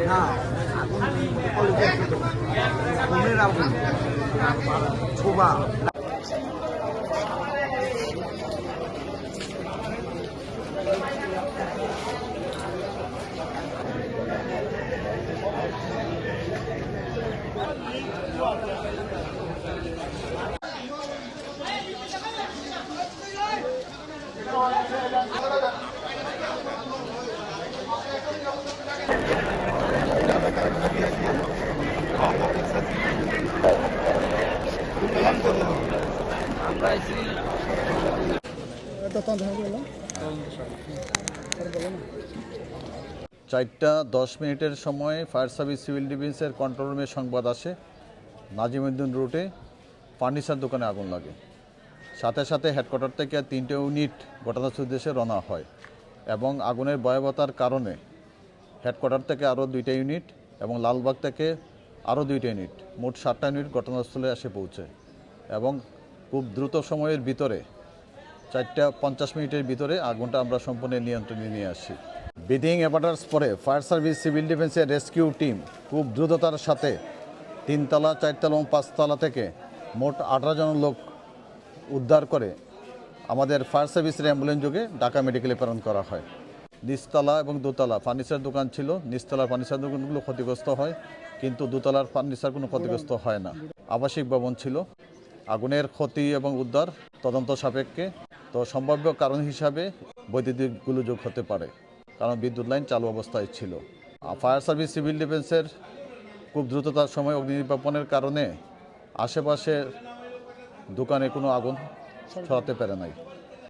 না আগুন কলেজের ঘুমের চারটা দশ মিনিটের সময় ফায়ার সার্ভিস সিভিল ডিফেন্সের কন্ট্রোল রুমে সংবাদ আসে। নাজিমুদ্দিন রুটে ফার্নিচার দোকানে আগুন লাগে। সাথে সাথে হেডকোয়ার্টার থেকে তিনটে ইউনিট ঘটনাস্থল উদ্দেশ্যে রওনা হয় এবং আগুনের ভয়াবতার কারণে হেডকোয়ার্টার থেকে আরও দুইটা ইউনিট এবং লালবাগ থেকে আরও দুইটা ইউনিট মোট সাতটা ইউনিট ঘটনাস্থলে এসে পৌঁছায় এবং খুব দ্রুত সময়ের ভিতরে, চারটা পঞ্চাশ মিনিটের ভিতরে আগুনটা আমরা সম্পূর্ণ নিয়ন্ত্রণে নিয়ে আসি বিডিং অ্যাপার্টার্স পরে ফায়ার সার্ভিস, সিভিল ডিফেন্সের রেস্কিউ টিম খুব দ্রুততার সাথে তিনতলা, চারতলা এবং পাঁচতলা থেকে মোট আঠারো জন লোক উদ্ধার করে আমাদের ফায়ার সার্ভিসের অ্যাম্বুলেন্স যোগে ঢাকা মেডিকেলে প্রেরণ করা হয়। নিচতলা এবং দোতলা ফার্নিচার দোকান ছিল, নিচতলার ফার্নিচার দোকানগুলো ক্ষতিগ্রস্ত হয়, কিন্তু দোতলার ফার্নিচার কোনো ক্ষতিগ্রস্ত হয় না। আবাসিক ভবন ছিল। আগুনের ক্ষতি এবং উদ্ধার তদন্ত সাপেক্ষে। তো সম্ভাব্য কারণ হিসাবে বৈদ্যুতিক গোলযোগ হতে পারে, কারণ বিদ্যুৎ লাইন চালু অবস্থায় ছিল। ফায়ার সার্ভিস, সিভিল ডিফেন্সের খুব দ্রুততার সময় অগ্নি নির্বাপনের কারণে আশেপাশের দোকানে কোনো আগুন ছড়াতে পারে নাই।